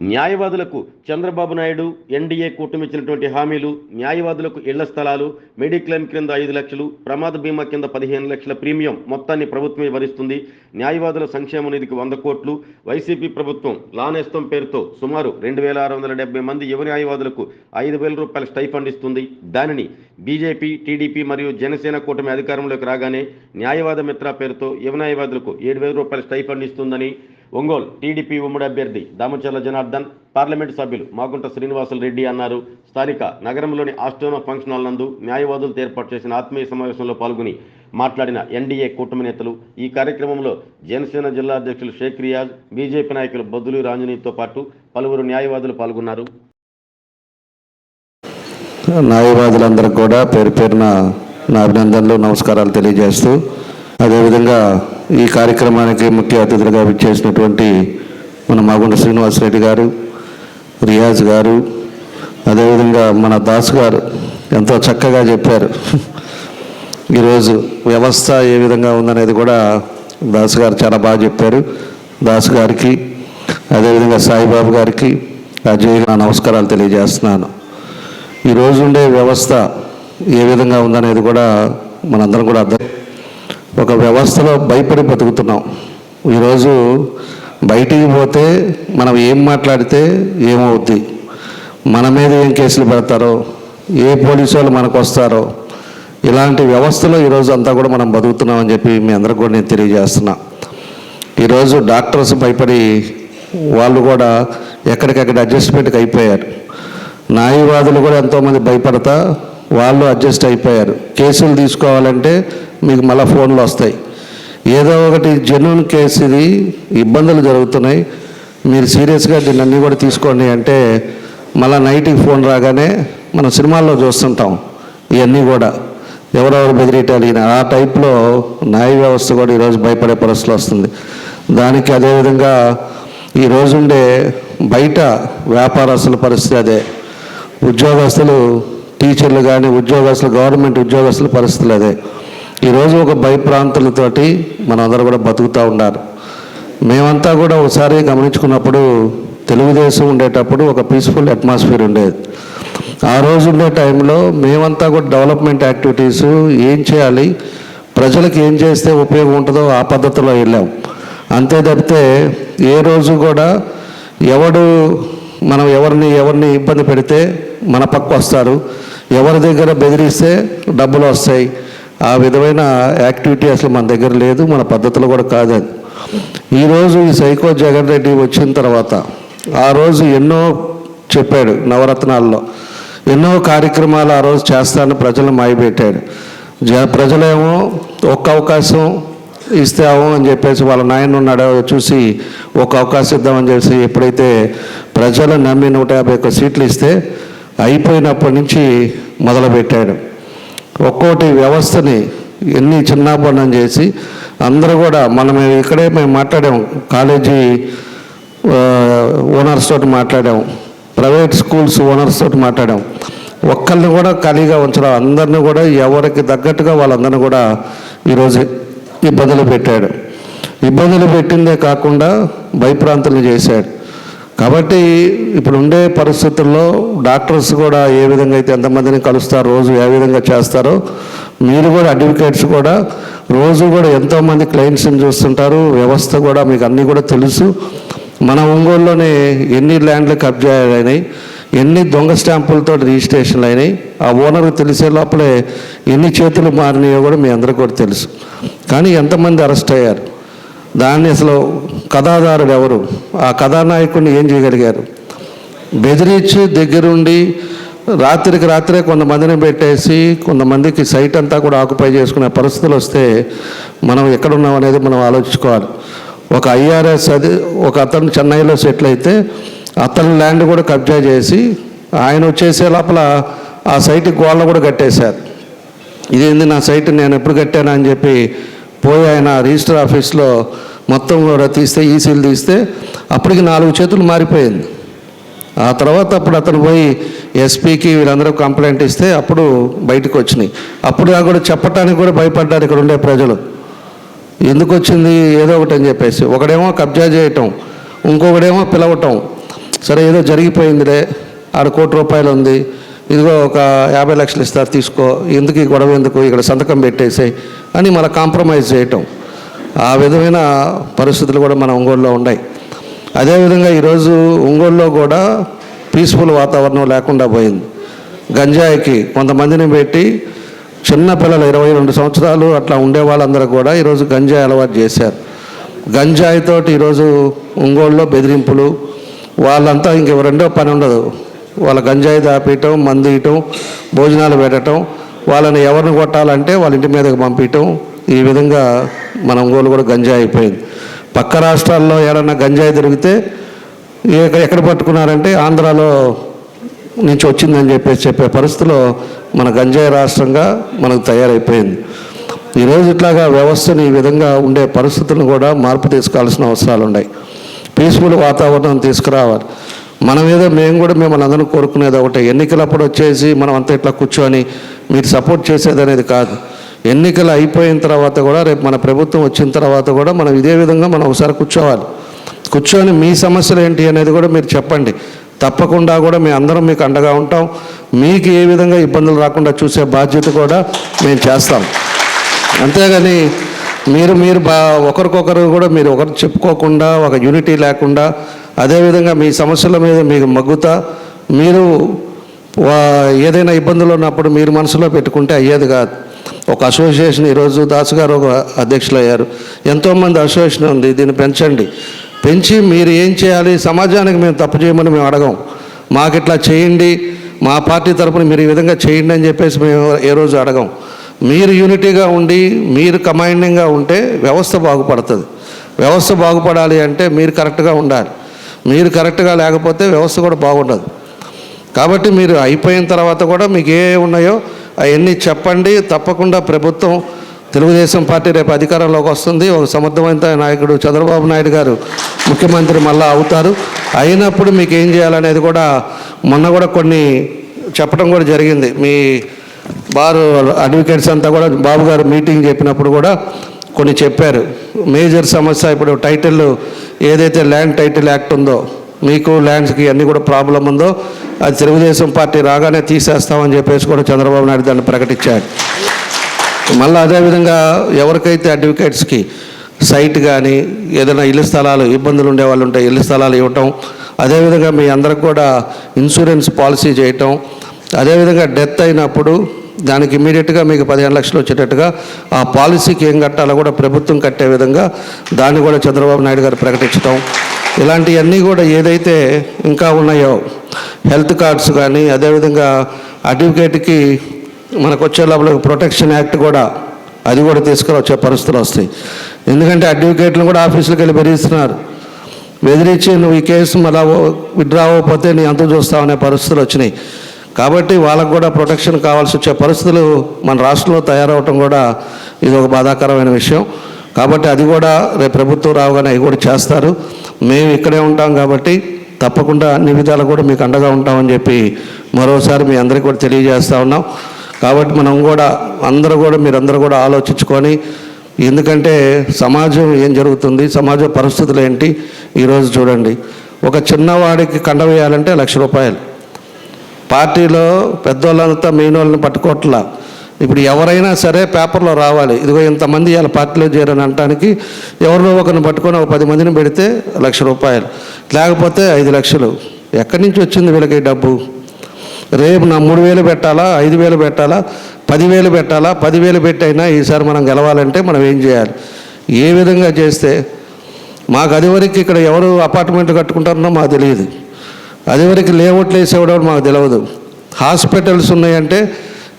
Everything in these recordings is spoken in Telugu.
న్యాయవాదులకు చంద్రబాబు నాయుడు ఎన్డీఏ కూటమి ఇచ్చినటువంటి హామీలు న్యాయవాదులకు ఇళ్ళ స్థలాలు మెడిక్లెయిమ్ క్రింద ఐదు లక్షలు ప్రమాద బీమా కింద పదిహేను లక్షల ప్రీమియం మొత్తాన్ని ప్రభుత్వమే భరిస్తుంది. న్యాయవాదుల సంక్షేమ నిధికి వంద కోట్లు. వైసీపీ ప్రభుత్వం లానేస్తం పేరుతో సుమారు రెండు వేల ఆరు వందల డెబ్బై మంది యువ న్యాయవాదులకు ఐదు వేల రూపాయల స్టైఫండ్ ఇస్తుంది. దానిని బీజేపీ టీడీపీ మరియు జనసేన కూటమి అధికారంలోకి రాగానే న్యాయవాద మిత్ర పేరుతో యువ న్యాయవాదులకు ఏడు వేల రూపాయల స్టైఫండ్ ఇస్తుందని ఒంగోలు టీడీపీ ఉమ్మడి అభ్యర్థి దామచర్ల జనార్దన్ పార్లమెంటు సభ్యులు మాగుంట శ్రీనివాసులు రెడ్డి అన్నారు. స్థానిక నగరంలోని ఆస్టోనో ఫంక్షన్ హాల్ నందు న్యాయవాదులతో ఏర్పాటు చేసిన ఆత్మీయ సమావేశంలో పాల్గొని మాట్లాడిన ఎన్డీఏ కూటమి నేతలు ఈ కార్యక్రమంలో జనసేన జిల్లా అధ్యక్షులు షేక్ రియాజ్ బీజేపీ నాయకులు బదులు రాంజనీతో పాటు పలువురు న్యాయవాదులు పాల్గొన్నారు. న్యాయవాదులందరికీ కూడా పేరు పేరున నా అభినందనలు నమస్కారాలు తెలియజేస్తూ అదేవిధంగా ఈ కార్యక్రమానికి ముఖ్య అతిథులుగా విచ్చేసినటువంటి మన మాగుండ శ్రీనివాసరెడ్డి గారు రియాజ్ గారు అదేవిధంగా మన దాస్ గారు ఎంతో చక్కగా చెప్పారు. ఈరోజు వ్యవస్థ ఏ విధంగా ఉందనేది కూడా దాస్ గారు చాలా బాగా చెప్పారు. దాస్ గారికి అదేవిధంగా సాయిబాబు గారికి అజయ్ నా నమస్కారాలు తెలియజేస్తున్నాను. ఈ రోజు ఉండే వ్యవస్థ ఏ విధంగా ఉందనేది కూడా మనందరం కూడా అర్థం ఒక వ్యవస్థలో భయపడి బతుకుతున్నాం. ఈరోజు బయటికి పోతే మనం ఏం మాట్లాడితే ఏమవుద్ది? మన మీద ఏం కేసులు పెడతారో? ఏ పోలీసు వాళ్ళు మనకు వస్తారో? ఇలాంటి వ్యవస్థలో ఈరోజు అంతా కూడా మనం బతుకుతున్నామని చెప్పి మీ అందరికి కూడా నేను తెలియజేస్తున్నా. ఈరోజు డాక్టర్స్ భయపడి వాళ్ళు కూడా ఎక్కడికక్కడ అడ్జస్ట్మెంట్కి అయిపోయారు. న్యాయవాదులు కూడా ఎంతోమంది భయపడతా వాళ్ళు అడ్జస్ట్ అయిపోయారు. కేసులు తీసుకోవాలంటే మీకు మళ్ళీ ఫోన్లు వస్తాయి. ఏదో ఒకటి జెన్యున్ కేసు ఇది ఇబ్బందులు జరుగుతున్నాయి. మీరు సీరియస్గా దీన్ని అన్నీ కూడా తీసుకోండి అంటే మళ్ళీ నైట్కి ఫోన్ రాగానే మనం సినిమాల్లో చూస్తుంటాం ఇవన్నీ కూడా. ఎవరెవరు బెదిరియటాలు ఈయన. ఆ టైప్లో న్యాయ వ్యవస్థ కూడా ఈరోజు భయపడే పరిస్థితి వస్తుంది. దానికి అదేవిధంగా ఈ రోజుండే బయట వ్యాపారస్తుల పరిస్థితి అదే. ఉద్యోగస్తులు టీచర్లు కానీ ఉద్యోగస్తులు గవర్నమెంట్ ఉద్యోగస్తుల పరిస్థితులు అదే. ఈరోజు ఒక భయప్రాంతులతోటి మనందరూ కూడా బతుకుతూ ఉన్నారు. మేమంతా కూడా ఒకసారి గమనించుకున్నప్పుడు తెలుగుదేశం ఉండేటప్పుడు ఒక పీస్ఫుల్ అట్మాస్ఫియర్ ఉండేది. ఆ రోజు ఉండే టైంలో మేమంతా కూడా డెవలప్మెంట్ యాక్టివిటీస్ ఏం చేయాలి ప్రజలకు ఏం చేస్తే ఉపయోగం ఉంటుందో ఆ పద్ధతిలో వెళ్ళాం. అంతే తప్పితే ఏ రోజు కూడా ఎవడు మనం ఎవరిని ఎవరిని ఇబ్బంది పెడితే మన పక్క వస్తారు. ఎవరి దగ్గర బెదిరిస్తే డబ్బులు వస్తాయి. ఆ విధమైన యాక్టివిటీ అసలు మన దగ్గర లేదు మన పద్ధతులు కూడా కాదు అది. ఈరోజు ఈ సైకో జగన్ రెడ్డి వచ్చిన తర్వాత ఆ రోజు ఎన్నో చెప్పాడు నవరత్నాల్లో. ఎన్నో కార్యక్రమాలు ఆ రోజు చేస్తానని ప్రజలు మాయబెట్టాడు జ ప్రజలేమో ఒక్క అవకాశం ఇస్తాము అని చెప్పేసి వాళ్ళ నాయన ఉన్నాడో చూసి ఒక అవకాశం ఇద్దామని చెప్పేసి ఎప్పుడైతే ప్రజలు నమ్మి నూట యాభై ఒక్క సీట్లు ఇస్తే అయిపోయినప్పటి నుంచి మొదలుపెట్టాడు. ఒక్కోటి వ్యవస్థని ఎన్ని చిన్నాపన్నం చేసి అందరూ కూడా మనం ఇక్కడే మేము మాట్లాడాం కాలేజీ ఓనర్స్ తోటి మాట్లాడాం ప్రైవేట్ స్కూల్స్ ఓనర్స్ తోటి మాట్లాడాం ఒక్కరిని కూడా ఖాళీగా ఉంచడం అందరిని కూడా ఎవరికి తగ్గట్టుగా వాళ్ళందరినీ కూడా ఈరోజు ఇబ్బందులు పెట్టాడు. ఇబ్బందులు పెట్టిందే కాకుండా భయప్రాంతులు చేశాడు. కాబట్టి ఇప్పుడు ఉండే పరిస్థితుల్లో డాక్టర్స్ కూడా ఏ విధంగా అయితే ఎంతమందిని కలుస్తారు రోజు ఏ విధంగా చేస్తారో మీరు కూడా అడ్వకేట్స్ కూడా రోజు కూడా ఎంతోమంది క్లయింట్స్ని చూస్తుంటారు వ్యవస్థ కూడా మీకు అన్నీ కూడా తెలుసు. మన ఒంగోలులోనే ఎన్ని ల్యాండ్లు కబ్జా అయినాయి ఎన్ని దొంగ స్టాంపులతో రిజిస్ట్రేషన్లు అయినాయి ఆ ఓనర్కి తెలిసే లోపలే ఎన్ని చేతులు మారినాయో కూడా మీ అందరికీ కూడా తెలుసు. కానీ ఎంతమంది అరెస్ట్ అయ్యారు? దాన్ని అసలు కథాదారుడు ఎవరు? ఆ కథానాయకుడిని ఏం చేయగలిగారు? బెదిరించి దగ్గరుండి రాత్రికి రాత్రే కొంతమందిని పెట్టేసి కొంతమందికి సైట్ అంతా కూడా ఆక్యుపై చేసుకునే పరిస్థితులు వస్తే మనం ఎక్కడున్నాం అనేది మనం ఆలోచించుకోవాలి. ఒక ఐఆర్ఎస్ అది ఒక అతను చెన్నైలో సెటిల్ అయితే అతని ల్యాండ్ కూడా కబ్జా చేసి ఆయన వచ్చేసే లోపల ఆ సైట్కి గోళ్ళ కూడా కట్టేశారు. ఇదేంది నా సైట్ నేను ఎప్పుడు కట్టానని అని చెప్పి పోయి ఆయన రిజిస్టర్ ఆఫీస్లో మొత్తం కూడా తీస్తే ఈసీలు తీస్తే అప్పటికి నాలుగు చేతులు మారిపోయింది. ఆ తర్వాత అప్పుడు అతను పోయి ఎస్పీకి వీళ్ళందరూ కంప్లైంట్ ఇస్తే అప్పుడు బయటకు వచ్చినాయి. అప్పుడు దాకా కూడా చెప్పటానికి కూడా భయపడ్డారు ఇక్కడ ఉండే ప్రజలు. ఎందుకు వచ్చింది? ఏదో ఒకటి అని చెప్పేసి. ఒకడేమో కబ్జా చేయటం ఇంకొకడేమో పిలవటం. సరే ఏదో జరిగిపోయిందిలే. ఆడ కోటి రూపాయలు ఉంది. ఇదిగో ఒక యాభై లక్షలు ఇస్తారు తీసుకో. ఎందుకు ఈ గొడవ ఎందుకు? ఇక్కడ సంతకం పెట్టేసాయి. అని మళ్ళీ కాంప్రమైజ్ చేయటం. ఆ విధమైన పరిస్థితులు కూడా మన ఒంగోలులో ఉన్నాయి. అదేవిధంగా ఈరోజు ఒంగోలులో కూడా పీస్ఫుల్ వాతావరణం లేకుండా పోయింది. గంజాయికి కొంతమందిని పెట్టి చిన్న పిల్లలు ఇరవై రెండు సంవత్సరాలు అట్లా ఉండే వాళ్ళందరూ కూడా ఈరోజు గంజాయి అలవాటు చేశారు. గంజాయితో ఈరోజు ఒంగోలులో బెదిరింపులు వాళ్ళంతా ఇంక రెండో పని ఉండదు. వాళ్ళ గంజాయి దాపేయటం మందు ఇయటం భోజనాలు పెట్టడం వాళ్ళని ఎవరిని కొట్టాలంటే వాళ్ళ ఇంటి మీదకి పంపించటం. ఈ విధంగా మన ఒంగోలు కూడా గంజాయి అయిపోయింది. పక్క రాష్ట్రాల్లో ఏడన్నా గంజాయి దొరికితే ఎక్కడ ఎక్కడ పట్టుకున్నారంటే ఆంధ్రాలో నుంచి వచ్చిందని చెప్పేసి చెప్పే పరిస్థితిలో మన గంజాయి రాష్ట్రంగా మనకు తయారైపోయింది. ఈరోజు ఇట్లాగా వ్యవస్థను ఈ విధంగా ఉండే పరిస్థితులను కూడా మార్పు తీసుకోవాల్సిన అవసరాలు ఉన్నాయి. పీస్ఫుల్ వాతావరణం తీసుకురావాలి. మన మీద మేము కూడా మిమ్మల్ని అందరం కోరుకునేది ఒకటే. ఎన్నికలప్పుడు వచ్చేసి మనం అంతా ఇట్లా కూర్చొని మీరు సపోర్ట్ చేసేది అనేది కాదు. ఎన్నికలు అయిపోయిన తర్వాత కూడా రేపు మన ప్రభుత్వం వచ్చిన తర్వాత కూడా మనం ఇదే విధంగా మనం ఒకసారి కూర్చోవాలి. కూర్చొని మీ సమస్యలు ఏంటి అనేది కూడా మీరు చెప్పండి. తప్పకుండా కూడా మేము అందరం మీకు అండగా ఉంటాం. మీకు ఏ విధంగా ఇబ్బందులు రాకుండా చూసే బాధ్యత కూడా మేము చేస్తాం. అంతేగాని మీరు మీరు బా ఒకరికొకరు కూడా మీరు ఒకరు చెప్పుకోకుండా ఒక యూనిటీ లేకుండా అదేవిధంగా మీ సమస్యల మీద మీకు మగ్గుతా మీరు ఏదైనా ఇబ్బందులు ఉన్నప్పుడు మీరు మనసులో పెట్టుకుంటే అయ్యేది కాదు. ఒక అసోసియేషన్ ఈరోజు దాస్ గారు ఒక అధ్యక్షులు అయ్యారు ఎంతోమంది అసోసియేషన్ ఉంది దీన్ని పెంచండి. పెంచి మీరు ఏం చేయాలి? సమాజానికి మేము తప్పు చేయమని మేము అడగం. మాకు ఇట్లా చేయండి మా పార్టీ తరపున మీరు ఈ విధంగా చేయండి అని చెప్పేసి మేము ఏ రోజు అడగం. మీరు యూనిటీగా ఉండి మీరు కమాండింగ్గా ఉంటే వ్యవస్థ బాగుపడుతుంది. వ్యవస్థ బాగుపడాలి అంటే మీరు కరెక్ట్గా ఉండాలి. మీరు కరెక్ట్గా లేకపోతే వ్యవస్థ కూడా బాగుండదు. కాబట్టి మీరు అయిపోయిన తర్వాత కూడా మీకు ఏ ఉన్నాయో అవన్నీ చెప్పండి. తప్పకుండా ప్రభుత్వం తెలుగుదేశం పార్టీ రేపు అధికారంలోకి వస్తుంది. ఒక సమర్థవంత నాయకుడు చంద్రబాబు నాయుడు గారు ముఖ్యమంత్రి మళ్ళా అవుతారు. అయినప్పుడు మీకు ఏం చేయాలనేది కూడా మొన్న కూడా కొన్ని చెప్పడం కూడా జరిగింది. మీ బారు అడ్వకేట్స్ అంతా కూడా బాబు గారు మీటింగ్ చెప్పినప్పుడు కూడా కొన్ని చెప్పారు. మేజర్ సమస్య ఇప్పుడు టైటిల్ ఏదైతే ల్యాండ్ టైటిల్ యాక్ట్ ఉందో మీకు ల్యాండ్స్కి అన్నీ కూడా ప్రాబ్లం ఉందో అది తెలుగుదేశం పార్టీ రాగానే తీసేస్తామని చెప్పేసి కూడా చంద్రబాబు నాయుడు దాన్ని ప్రకటించారు. మళ్ళీ అదేవిధంగా ఎవరికైతే అడ్వకేట్స్కి సైట్ కానీ ఏదైనా ఇల్లు స్థలాలు ఇబ్బందులు ఉండే వాళ్ళు ఉంటే ఇల్లు స్థలాలు ఇవ్వటం అదేవిధంగా మీ అందరికి కూడా ఇన్సూరెన్స్ పాలసీ చేయటం అదేవిధంగా డెత్ అయినప్పుడు దానికి ఇమీడియట్గా మీకు పదిహేను లక్షలు వచ్చేటట్టుగా ఆ పాలసీకి ఏం కట్టాలో కూడా ప్రభుత్వం కట్టే విధంగా దాన్ని కూడా చంద్రబాబు నాయుడు గారు ప్రకటించడం ఇలాంటివన్నీ కూడా ఏదైతే ఇంకా ఉన్నాయో హెల్త్ కార్డ్స్ కానీ అదేవిధంగా అడ్వకేట్కి మనకు వచ్చే లోపల ప్రొటెక్షన్ యాక్ట్ కూడా అది కూడా తీసుకురొచ్చే పరిస్థితులు వస్తాయి. ఎందుకంటే అడ్వకేట్లు కూడా ఆఫీసులకు వెళ్ళి బెదిరిస్తున్నారు. బెదిరించి నువ్వు ఈ కేసు మళ్ళా విడ్రా అవ్వకపోతే నీ అంత చూస్తావనే పరిస్థితులు వచ్చినాయి. కాబట్టి వాళ్ళకు కూడా ప్రొటెక్షన్ కావాల్సి వచ్చే పరిస్థితులు మన రాష్ట్రంలో తయారవటం కూడా ఇది ఒక బాధాకరమైన విషయం. కాబట్టి అది కూడా రేపు ప్రభుత్వం రావుగానే అవి కూడా చేస్తారు. మేము ఇక్కడే ఉంటాం కాబట్టి తప్పకుండా అన్ని విధాలు కూడా మీకు అండగా ఉంటామని చెప్పి మరోసారి మీ అందరికీ కూడా తెలియజేస్తూ ఉన్నాం. కాబట్టి మనం కూడా అందరూ కూడా మీరందరూ కూడా ఆలోచించుకొని ఎందుకంటే సమాజం ఏం జరుగుతుంది సమాజ పరిస్థితులు ఏంటి ఈరోజు చూడండి. ఒక చిన్నవాడికి కండ వేయాలంటే లక్ష రూపాయలు. పార్టీలో పెద్దోళ్ళంతా మెయిన్ వాళ్ళని పట్టుకోవట్లా. ఇప్పుడు ఎవరైనా సరే పేపర్లో రావాలి. ఇదిగో ఇంతమంది ఇలా పార్టీలో చేరని అనటానికి ఎవరినో ఒకరిని పట్టుకొని ఒక పది మందిని పెడితే లక్ష రూపాయలు. లేకపోతే ఐదు లక్షలు. ఎక్కడి నుంచి వచ్చింది వీళ్ళకి డబ్బు? రేపు నా మూడు వేలు పెట్టాలా? ఐదు వేలు పెట్టాలా? పదివేలు పెట్టాలా? పదివేలు పెట్టైనా ఈసారి మనం గెలవాలంటే మనం ఏం చేయాలి? ఏ విధంగా చేస్తే? మాకు అది వరకు ఇక్కడ ఎవరు అపార్ట్మెంట్ కట్టుకుంటారో మాకు తెలియదు. అది వరకు లేఅవుట్లు వేసేవాడు మాకు తెలియదు హాస్పిటల్స్ ఉన్నాయంటే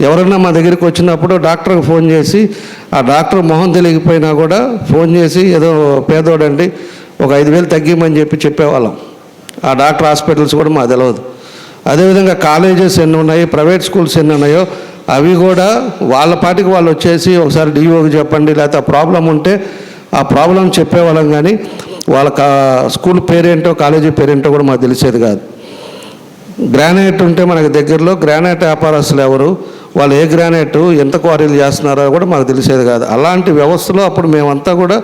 ఎవరైనా మా దగ్గరికి వచ్చినప్పుడు డాక్టర్కి ఫోన్ చేసి ఆ డాక్టర్ మొహం తెలియకపోయినా కూడా ఫోన్ చేసి ఏదో పేదోడండి ఒక ఐదు వేలు తగ్గిమని చెప్పి చెప్పేవాళ్ళం. ఆ డాక్టర్ హాస్పిటల్స్ కూడా మాకు తెలియదు అదేవిధంగా కాలేజెస్ ఎన్ని ఉన్నాయి ప్రైవేట్ స్కూల్స్ ఎన్ని ఉన్నాయో అవి కూడా వాళ్ళ పాటికి వాళ్ళు వచ్చేసి ఒకసారి డిఓకి చెప్పండి లేకపోతే ప్రాబ్లం ఉంటే ఆ ప్రాబ్లం చెప్పేవాళ్ళం కానీ వాళ్ళ కా- స్కూల్ పేరేంటో కాలేజీ పేరేంటో కూడా మాకు తెలిసేది కాదు. గ్రానైట్ ఉంటే మనకి దగ్గరలో గ్రానైట్ వ్యాపారస్తులు ఎవరు? వాళ్ళు ఏ గ్రానైట్ ఎంత క్వారీలు చేస్తున్నారో కూడా మాకు తెలిసేది కాదు. అలాంటి వ్యవస్థలో అప్పుడు మేమంతా కూడా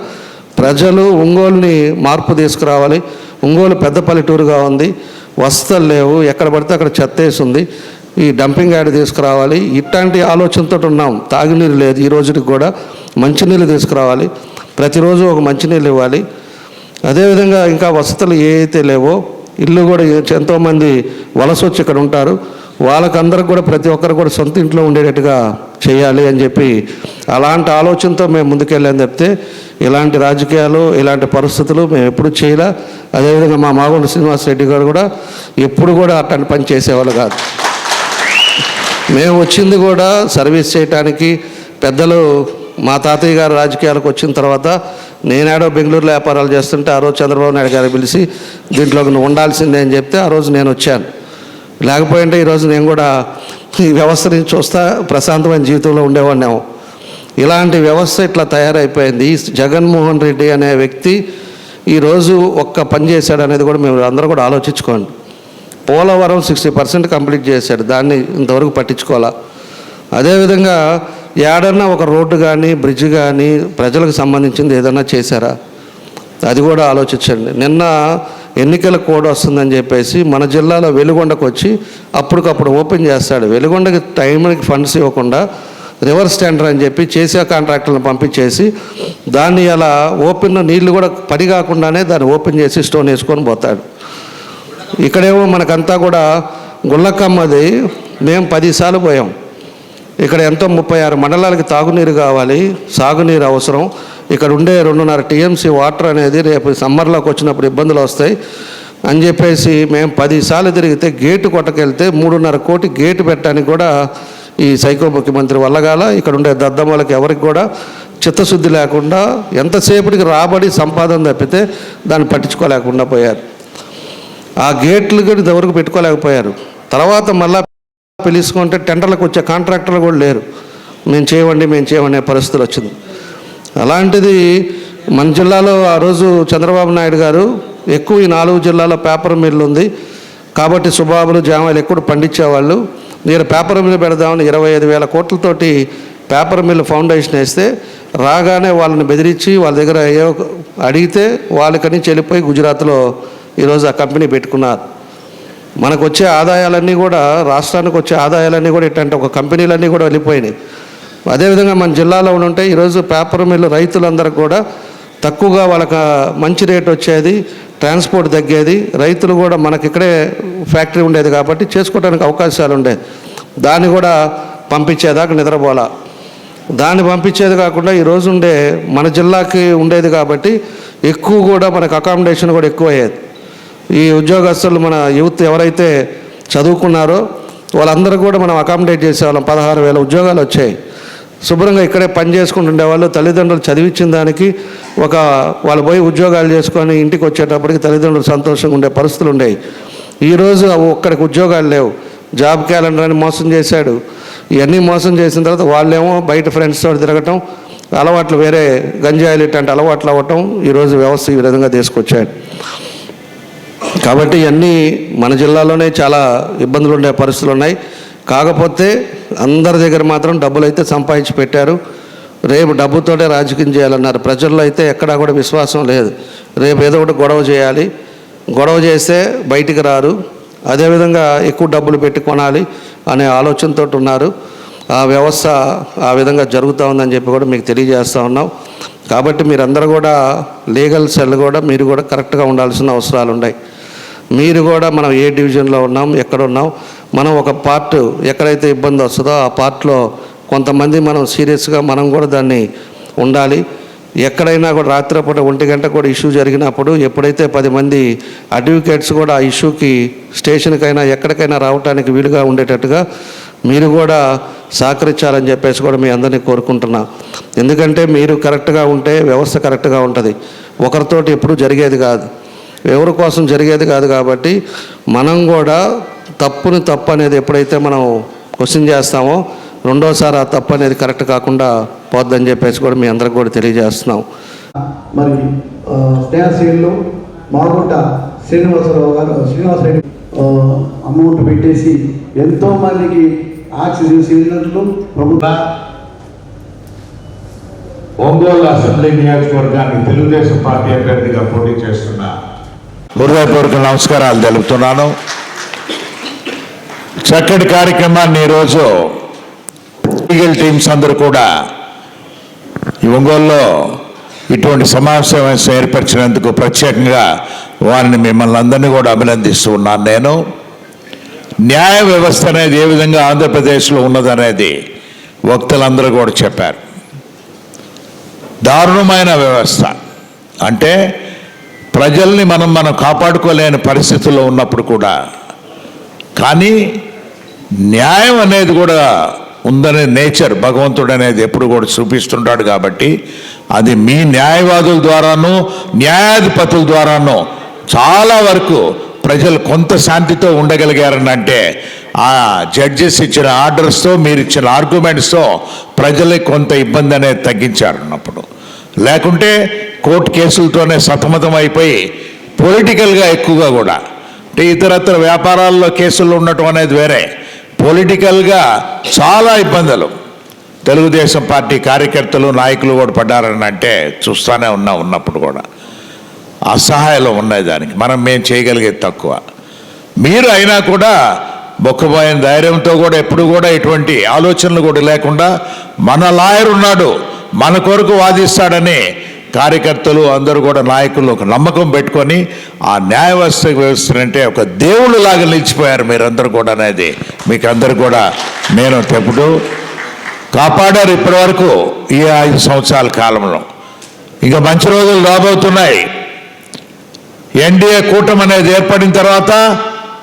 ప్రజలు ఒంగోలుని మార్పు తీసుకురావాలి. ఒంగోలు పెద్ద పల్లెటూరుగా ఉంది. వసతులు లేవు. ఎక్కడ పడితే అక్కడ చెత్త ఉంది. ఈ డంపింగ్ యార్డ్ తీసుకురావాలి. ఇట్లాంటి ఆలోచనతో ఉన్నాం. తాగునీరు లేదు. ఈ రోజుకి కూడా మంచినీళ్ళు తీసుకురావాలి. ప్రతిరోజు ఒక మంచినీళ్ళు ఇవ్వాలి. అదేవిధంగా ఇంకా వసతులు ఏ అయితే లేవో ఇల్లు కూడా ఎంతోమంది వలస వచ్చి ఇక్కడ ఉంటారు. వాళ్ళకందరికి కూడా ప్రతి ఒక్కరు కూడా సొంత ఇంట్లో ఉండేటట్టుగా చేయాలి అని చెప్పి అలాంటి ఆలోచనతో మేము ముందుకెళ్ళాం చెప్తే ఇలాంటి రాజకీయాలు ఇలాంటి పరిస్థితులు మేము ఎప్పుడు చేయలే. అదేవిధంగా మా మాగుండ శ్రీనివాస్ రెడ్డి గారు కూడా ఎప్పుడు కూడా అట్లాంటి పని చేసేవాళ్ళు కాదు. మేము వచ్చింది కూడా సర్వీస్ చేయటానికి పెద్దలు మా తాతయ్య గారు రాజకీయాలకు వచ్చిన తర్వాత నేనేడో బెంగళూరులో వ్యాపారాలు చేస్తుంటే ఆ రోజు చంద్రబాబు నాయుడు గారు పిలిచి దీంట్లో నువ్వు ఉండాల్సిందే అని చెప్తే ఆ రోజు నేను వచ్చాను. లేకపోయింటే ఈరోజు నేను కూడా ఈ వ్యవస్థ నుంచి చూస్తా ప్రశాంతమైన జీవితంలో ఉండేవాడినేమో. ఇలాంటి వ్యవస్థ ఇట్లా తయారైపోయింది. ఈ జగన్మోహన్ రెడ్డి అనే వ్యక్తి ఈరోజు ఒక్క పని చేశాడు అనేది కూడా మేము అందరూ కూడా ఆలోచించుకోండి. పోలవరం సిక్స్టీ పర్సెంట్ కంప్లీట్ చేశాడు. దాన్ని ఇంతవరకు పట్టించుకోవాలా? అదేవిధంగా ఏడన్నా ఒక రోడ్డు కానీ బ్రిడ్జ్ కానీ ప్రజలకు సంబంధించింది ఏదన్నా చేశారా? అది కూడా ఆలోచించండి. నిన్న ఎన్నికల కోడ్ వస్తుందని చెప్పేసి మన జిల్లాలో వెలుగొండకు వచ్చి అప్పటికప్పుడు ఓపెన్ చేస్తాడు. వెలుగొండకి టైంకి ఫండ్స్ ఇవ్వకుండా రివర్స్ టెండర్ అని చెప్పి చేసే కాంట్రాక్టర్లను పంపించేసి దాన్ని అలా ఓపెన్ నీళ్ళు కూడా పడి కాకుండానే దాన్ని ఓపెన్ చేసి స్టోన్ వేసుకొని పోతాడు. ఇక్కడేమో మనకంతా కూడా గుళ్ళకమ్మది మేము పదిసార్లు పోయాం. ఇక్కడ ఎంతో ముప్పై ఆరు మండలాలకి తాగునీరు కావాలి సాగునీరు అవసరం. ఇక్కడ ఉండే రెండున్నర టీఎంసీ వాటర్ అనేది రేపు సమ్మర్లోకి వచ్చినప్పుడు ఇబ్బందులు వస్తాయి. అని చెప్పేసి మేము పదిసార్లు తిరిగితే గేటు కొట్టకెళ్తే మూడున్నర కోటి గేటు పెట్టడానికి కూడా ఈ సైకో ముఖ్యమంత్రి వల్లగాల ఇక్కడ ఉండే దద్దమ్మలకి ఎవరికి కూడా చిత్తశుద్ధి లేకుండా ఎంతసేపటికి రాబడి సంపాదన తప్పితే దాన్ని పట్టించుకోలేకుండా పోయారు. ఆ గేట్లు కూడా ఎవరికి పెట్టుకోలేకపోయారు. తర్వాత మళ్ళా పిలుచుకుంటే టెండర్లకు వచ్చే కాంట్రాక్టర్లు కూడా లేరు. మేము చేయమండి మేము చేయమనే పరిస్థితులు వచ్చింది. అలాంటిది మన జిల్లాలో ఆ రోజు చంద్రబాబు నాయుడు గారు ఎక్కువ ఈ నాలుగు జిల్లాలో పేపర్ మిల్లు ఉంది. కాబట్టి సుబాబులు జామాలు ఎక్కువ పండించేవాళ్ళు. నేను పేపర్ మిల్లు పెడదామని ఇరవై ఐదు వేల కోట్లతోటి పేపర్ మిల్లు ఫౌండేషన్ వేస్తే రాగానే వాళ్ళని బెదిరించి వాళ్ళ దగ్గర ఏ అడిగితే వాళ్ళకని చెల్లిపోయి గుజరాత్లో ఈరోజు ఆ కంపెనీ పెట్టుకున్నారు. మనకు వచ్చే ఆదాయాలన్నీ కూడా రాష్ట్రానికి వచ్చే ఆదాయాలన్నీ కూడా ఇట్లాంటి ఒక కంపెనీలన్నీ కూడా వెళ్ళిపోయినాయి. అదేవిధంగా మన జిల్లాలో ఉంటే ఈరోజు పేపర్ మిల్లు రైతులందరికీ కూడా తక్కువగా వాళ్ళకి మంచి రేట్ వచ్చేది ట్రాన్స్పోర్ట్ తగ్గేది రైతులు కూడా మనకి ఇక్కడే ఫ్యాక్టరీ ఉండేది కాబట్టి చేసుకోవడానికి అవకాశాలు ఉండేవి దాన్ని కూడా పంపించేదాకా నిద్రపోలా. దాన్ని పంపించేది కాకుండా ఈరోజు ఉండే మన జిల్లాకి ఉండేది కాబట్టి ఎక్కువ కూడా మనకు అకామిడేషన్ కూడా ఎక్కువ అయ్యేది ఈ ఉద్యోగస్తులు మన యూత్ ఎవరైతే చదువుకున్నారో వాళ్ళందరూ కూడా మనం అకామిడేట్ చేసేవాళ్ళం. పదహారు వేల ఉద్యోగాలు వచ్చాయి. శుభ్రంగా ఇక్కడే పని చేసుకుంటుండే వాళ్ళు తల్లిదండ్రులు చదివించిన దానికి ఒక వాళ్ళు పోయి ఉద్యోగాలు చేసుకొని ఇంటికి వచ్చేటప్పటికి తల్లిదండ్రులు సంతోషంగా ఉండే పరిస్థితులు ఉండేవి. ఈరోజు అవి ఒక్కడికి ఉద్యోగాలు లేవు. జాబ్ క్యాలెండర్ అని మోసం చేశాడు. ఇవన్నీ మోసం చేసిన తర్వాత వాళ్ళేమో బయట ఫ్రెండ్స్ తిరగటం అలవాట్లు వేరే గంజాయిలు ఇట్లాంటి అలవాట్లు అవ్వటం ఈరోజు వ్యవస్థ ఈ విధంగా తీసుకొచ్చాడు. కాబట్టి ఇవన్నీ మన జిల్లాలోనే చాలా ఇబ్బందులు ఉండే పరిస్థితులు ఉన్నాయి కాకపోతే అందరి దగ్గర మాత్రం డబ్బులు అయితే సంపాదించి పెట్టారు. రేపు డబ్బుతోనే రాజకీయం చేయాలన్నారు. ప్రజల్లో అయితే ఎక్కడా కూడా విశ్వాసం లేదు. రేపు ఏదో ఒకటి గొడవ చేయాలి. గొడవ చేస్తే బయటికి రారు. అదేవిధంగా ఎక్కువ డబ్బులు పెట్టి కొనాలి అనే ఆలోచనతో ఉన్నారు. ఆ వ్యవస్థ ఆ విధంగా జరుగుతూ ఉందని చెప్పి కూడా మీకు తెలియజేస్తూ ఉన్నాం. కాబట్టి మీరందరూ కూడా లీగల్ సెల్ కూడా మీరు కూడా కరెక్ట్గా ఉండాల్సిన అవసరాలు ఉన్నాయి మీరు కూడా మనం ఏ డివిజన్లో ఉన్నాం ఎక్కడ ఉన్నాం మనం ఒక పార్ట్ ఎక్కడైతే ఇబ్బంది వస్తుందో ఆ పార్ట్లో కొంతమంది మనం సీరియస్గా మనం కూడా దాన్ని ఉండాలి. ఎక్కడైనా కూడా రాత్రిపూట ఒంటి గంట కూడా ఇష్యూ జరిగినప్పుడు ఎప్పుడైతే పది మంది అడ్వకేట్స్ కూడా ఆ ఇష్యూకి స్టేషన్కైనా ఎక్కడికైనా రావడానికి వీలుగా ఉండేటట్టుగా మీరు కూడా సహకరించాలని చెప్పేసి కూడా మీ అందరినీ కోరుకుంటున్నా. ఎందుకంటే మీరు కరెక్ట్గా ఉంటే వ్యవస్థ కరెక్ట్గా ఉంటుంది. ఒకరితోటి ఎప్పుడు జరిగేది కాదు. ఎవరి కోసం జరిగేది కాదు కాబట్టి మనం కూడా తప్పుని తప్పు అనేది ఎప్పుడైతే మనం క్వశ్చన్ చేస్తామో రెండోసారి ఆ తప్పు అనేది కరెక్ట్ కాకుండా పోద్దని చెప్పేసి కూడా మీ అందరికి కూడా తెలియజేస్తున్నాం. మరి ఆ, స్నేహశీలు మాగుంట శ్రీనివాసరావు గారు శ్రీనివాసరెడ్డి అమౌంట్ పెట్టేసి ఎంతో మందికి ఆక్సిజన్ సిలిండర్లు ప్రభుత్వ ఒంగోలు అసెంబ్లీ నియోజకవర్గానికి తెలుగుదేశం పార్టీ అభ్యర్థిగా పోటీ చేస్తున్న హృదయపూర్వక నమస్కారాలు తెలుపుతున్నాను. చక్కటి కార్యక్రమాన్ని ఈరోజు లీగల్ టీమ్స్ అందరూ కూడా ఈ ఒంగోలులో ఇటువంటి సమావేశం ఏర్పరిచినందుకు ప్రత్యేకంగా వారిని మిమ్మల్ని అందరినీ కూడా అభినందిస్తూ ఉన్నాను నేను. న్యాయ వ్యవస్థ అనేది ఏ విధంగా ఆంధ్రప్రదేశ్లో ఉన్నదనేది వక్తలందరూ కూడా చెప్పారు. దారుణమైన వ్యవస్థ. అంటే ప్రజల్ని మనం మనం కాపాడుకోలేని పరిస్థితుల్లో ఉన్నప్పుడు కూడా. కానీ న్యాయం అనేది కూడా ఉందనే నేచర్ భగవంతుడు అనేది ఎప్పుడు కూడా చూపిస్తుంటాడు కాబట్టి అది మీ న్యాయవాదుల ద్వారానూ న్యాయాధిపతుల ద్వారానూ చాలా వరకు ప్రజలు కొంత శాంతితో ఉండగలిగారని అంటే ఆ జడ్జెస్ ఇచ్చిన ఆర్డర్స్తో మీరు ఇచ్చిన ఆర్గ్యుమెంట్స్తో ప్రజలకు కొంత ఇబ్బంది అనేది తగ్గించారు అన్నప్పుడు లేకుంటే కోర్టు కేసులతోనే సతమతం అయిపోయి పొలిటికల్గా ఎక్కువగా కూడా. అంటే ఇతరత్ర వ్యాపారాల్లో కేసులు ఉండటం అనేది వేరే. పొలిటికల్గా చాలా ఇబ్బందులు. తెలుగుదేశం పార్టీ కార్యకర్తలు నాయకులు కూడా పడ్డారని అంటే చూస్తూనే ఉన్నా ఉన్నప్పుడు కూడా. అసహాయాలు ఉన్నాయి దానికి మనం మేము చేయగలిగేది తక్కువ. మీరు అయినా కూడా బొక్కబోయిన ధైర్యంతో కూడా ఎప్పుడు కూడా ఎటువంటి ఆలోచనలు కూడా లేకుండా మన లాయర్ ఉన్నాడు. మన కొరకు వాదిస్తాడని కార్యకర్తలు అందరూ కూడా నాయకులు ఒక నమ్మకం పెట్టుకొని ఆ న్యాయ వ్యవస్థ వ్యవస్థనంటే ఒక దేవుళ్ళు లాగా నిలిచిపోయారు మీరందరూ కూడా అనేది మీకు అందరు కూడా నేను చెప్పుడు కాపాడారు ఇప్పటివరకు ఈ ఐదు సంవత్సరాల కాలంలో. ఇంకా మంచి రోజులు రాబోతున్నాయి. ఎన్డీఏ కూటమి అనేది ఏర్పడిన తర్వాత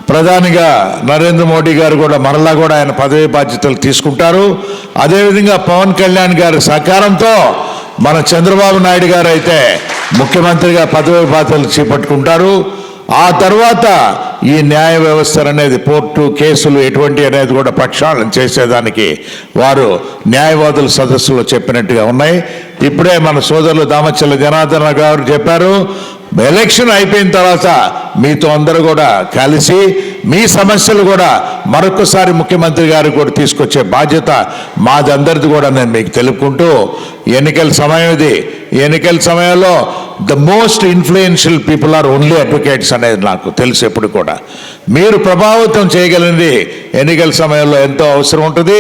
ప్రధానిగా నరేంద్ర మోడీ గారు కూడా మరలా కూడా ఆయన పదవి బాధ్యతలు తీసుకుంటారు. అదేవిధంగా పవన్ కళ్యాణ్ గారి సహకారంతో మన చంద్రబాబు నాయుడు గారు అయితే ముఖ్యమంత్రిగా పదవి బాధ్యతలు చేపట్టుకుంటారు. ఆ తర్వాత ఈ న్యాయ వ్యవస్థ అనేది పోర్టు కేసులు ఎటువంటి అనేది కూడా ప్రక్షాళన చేసేదానికి వారు న్యాయవాదుల సదస్సులో చెప్పినట్టుగా ఉన్నాయి. ఇప్పుడే మన సోదరులు దామచల్ల జనార్దన గారు చెప్పారు. ఎలక్షన్ అయిపోయిన తర్వాత మీతో అందరూ కూడా కలిసి మీ సమస్యలు కూడా మరొకసారి ముఖ్యమంత్రి గారు కూడా తీసుకొచ్చే బాధ్యత మాదందరిది కూడా నేను మీకు తెలుపుకుంటూ ఎన్నికల సమయం ఇది. ఎన్నికల సమయంలో the most influential people are only advocates అనేది నాకు తెలుసు ఎప్పుడు కూడా. మీరు ప్రభావితం చేయగలిగింది ఎన్నికల సమయంలో ఎంతో అవసరం ఉంటుంది.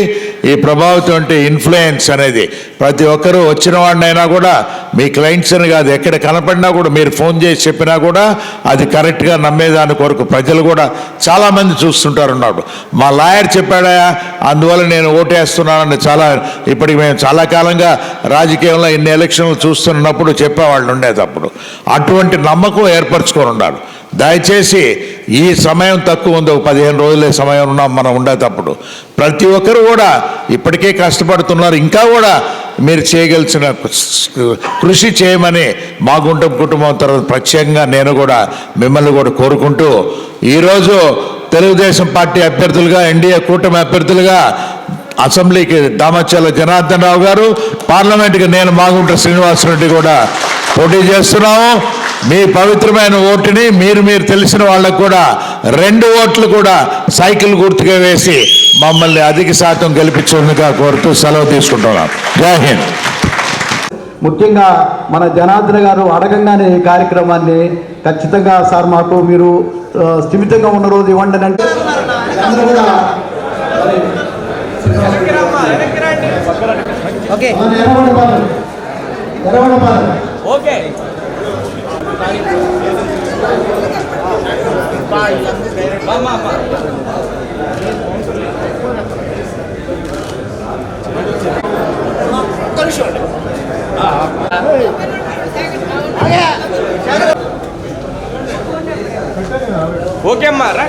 ఈ ప్రభావితం అంటే ఇన్ఫ్లుయెన్స్ అనేది. ప్రతి ఒక్కరూ వచ్చిన వాడినైనా కూడా మీ క్లయింట్స్ అని కాదు ఎక్కడ కనపడినా కూడా మీరు ఫోన్ చేసి చెప్పినా కూడా అది కరెక్ట్గా నమ్మేదాని కొరకు ప్రజలు కూడా చాలామంది చూస్తుంటారు ఉన్నాడు మా లాయర్ చెప్పాడా అందువల్ల నేను ఓటేస్తున్నానని చాలా ఇప్పటికి మేము చాలా కాలంగా రాజకీయంలో ఇన్ని ఎలక్షన్లు చూస్తున్నప్పుడు చెప్పేవాళ్ళు ఉండేటప్పుడు అటువంటి నమ్మకం ఏర్పరచుకొని ఉండాలి. దయచేసి ఈ సమయం తక్కువ ఉంది. ఒక పదిహేను రోజులే సమయం ఉన్నాం మనం ఉండేటప్పుడు ప్రతి ఒక్కరు కూడా ఇప్పటికే కష్టపడుతున్నారు. ఇంకా కూడా మీరు చేయగలిసిన కృషి చేయమని మా గుంటం కుటుంబం తర్వాత ప్రత్యేకంగా నేను కూడా మిమ్మల్ని కూడా కోరుకుంటూ ఈరోజు తెలుగుదేశం పార్టీ అభ్యర్థులుగా ఎన్డీఏ కూటమి అభ్యర్థులుగా అసెంబ్లీకి దామచల జనార్దన్ రావు గారు పార్లమెంట్కి నేను మాగుంట శ్రీనివాసరెడ్డి కూడా పోటీ చేస్తున్నాము. మీ పవిత్రమైన ఓటుని మీరు మీరు తెలిసిన వాళ్ళకు కూడా రెండు ఓట్లు కూడా సైకిల్ గుర్తుగా వేసి మమ్మల్ని అధిక శాతం గెలిపించేందుగా కోరుతూ సెలవు తీసుకుంటున్నాం. జై హింద్. ముఖ్యంగా మన జనార్దన్ గారు అడగంగానే ఈ కార్యక్రమాన్ని ఖచ్చితంగా సార్ మాకు మీరు స్థిమితంగా ఉన్న రోజు ఇవ్వండి అంటే అందరూ కూడా ఓకే. ఓకే. ఓకే అమ్మా రా.